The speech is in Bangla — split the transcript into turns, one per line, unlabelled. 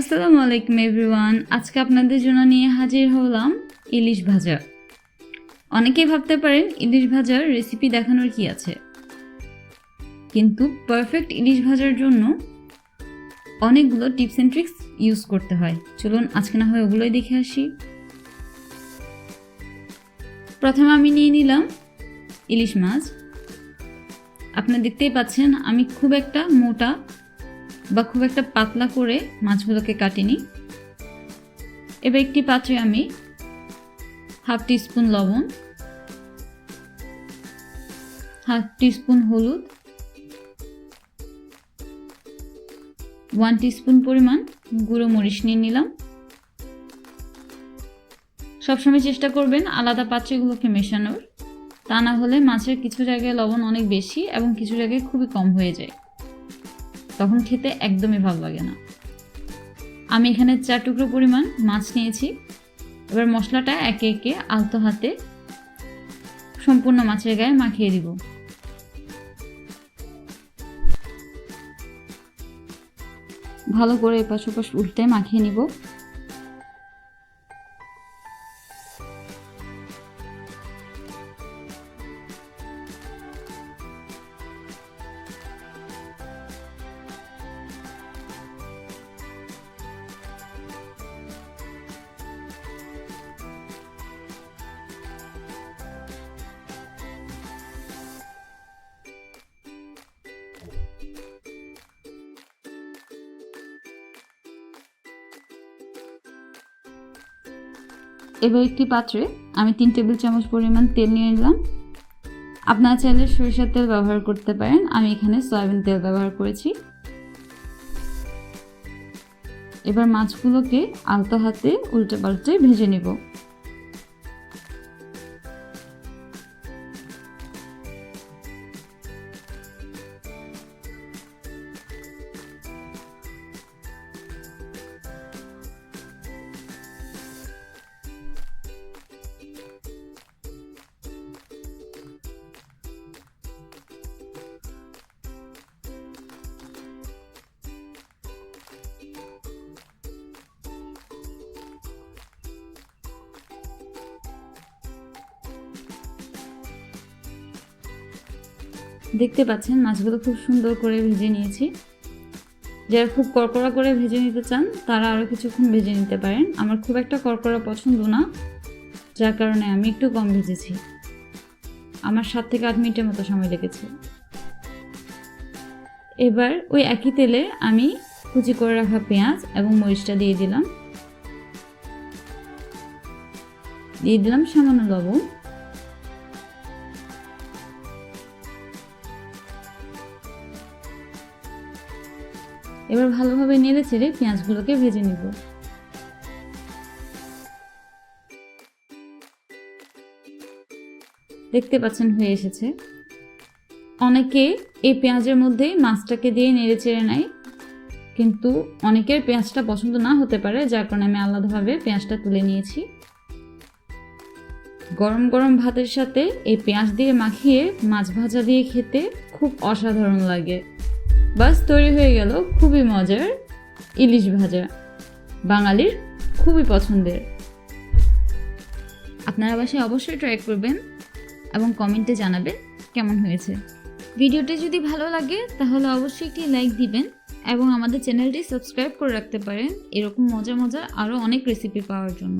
আসসালামু আলাইকুম, এভরিওয়ান। আজকে আপনাদের জন্য নিয়ে হাজির হলাম ইলিশ ভাজা। অনেকেই ভাবতে পারেন ইলিশ ভাজার রেসিপি দেখানোর কি আছে। কিন্তু পারফেক্ট ইলিশ ভাজার জন্য অনেকগুলো টিপস অ্যান্ড ট্রিক্স ইউজ করতে হয়। চলুন, আজকে না হয় ওগুলোই দেখে আসি। প্রথমে আমি নিয়ে নিলাম ইলিশ মাছ। আপনারা দেখতেই পাচ্ছেন, আমি খুব একটা মোটা বা খুব একটা পাতলা করে মাছগুলোকে কাটিনি। এবার একটি পাত্রে আমি হাফ টিস্পুন লবণ, হাফ টিস্পুন হলুদ, ওয়ান টিস্পুন পরিমাণ গুঁড়ো মরিচ নিয়ে নিলাম। সবসময় চেষ্টা করবেন আলাদা পাত্রগুলোকে মেশানোর। তা না হলে মাছের কিছু জায়গায় লবণ অনেক বেশি এবং কিছু জায়গায় খুবই কম হয়ে যায়। তখন খেতে একদমই ভালো লাগে না। আমি এখানে চার টুকরো পরিমাণ মাছ নিয়েছি। এবার মশলাটা একে একে আলতো হাতে সম্পূর্ণ মাছের গায়ে মাখিয়ে দিব। ভালো করে এপাশ ওপাশ উল্টে মাখিয়ে নিব। এবার একটি পাত্রে আমি তিন টেবিল চামচ পরিমাণ তেল নিয়ে নিলাম। আপনারা চাইলে সরিষার তেল ব্যবহার করতে পারেন। আমি এখানে সয়াবিন তেল ব্যবহার করেছি। এবার মাছগুলোকে আলতো হাতে উল্টে পাল্টে ভেজে নেব। দেখতে পাচ্ছেন, মাছগুলো খুব সুন্দর করে ভেজে নিয়েছি। যারা খুব কড়কড়া করে ভেজে নিতে চান, তারা আরও কিছুক্ষণ ভেজে নিতে পারেন। আমার খুব একটা কড়কড়া পছন্দ না, যার কারণে আমি একটু কম ভেজেছি। আমার সাত থেকে আট মিনিটের মতো সময় লেগেছে। এবার ওই একই তেলে আমি কুচি করে রাখা পেঁয়াজ এবং মরিচটা দিয়ে দিলাম। দিয়ে দিলাম সামান্য লবণ। এবার ভালোভাবে নেড়ে ছেড়ে পেঁয়াজগুলোকে ভেজে নিব। দেখতে পাচ্ছেন হয়ে এসেছে। অনেকে এই পেঁয়াজের মধ্যে মাছটাকে দিয়ে নেড়ে চেড়ে নেয়, কিন্তু অনেকের পেঁয়াজটা পছন্দ না হতে পারে, যার কারণে আমি আলাদাভাবে পেঁয়াজটা তুলে নিয়েছি। গরম গরম ভাতের সাথে এই পেঁয়াজ দিয়ে মাখিয়ে মাছ ভাজা দিয়ে খেতে খুব অসাধারণ লাগে। বাস, তৈরি হয়ে গেল খুবই মজার ইলিশ ভাজা, বাঙালির খুবই পছন্দের। আপনারা বাসায় অবশ্যই ট্রাই করবেন এবং কমেন্টে জানাবেন কেমন হয়েছে। ভিডিওটি যদি ভালো লাগে, তাহলে অবশ্যই একটি লাইক দিবেন এবং আমাদের চ্যানেলটি সাবস্ক্রাইব করে রাখতে পারেন। এরকম মজা মজা আরও অনেক রেসিপি পাওয়ার জন্য।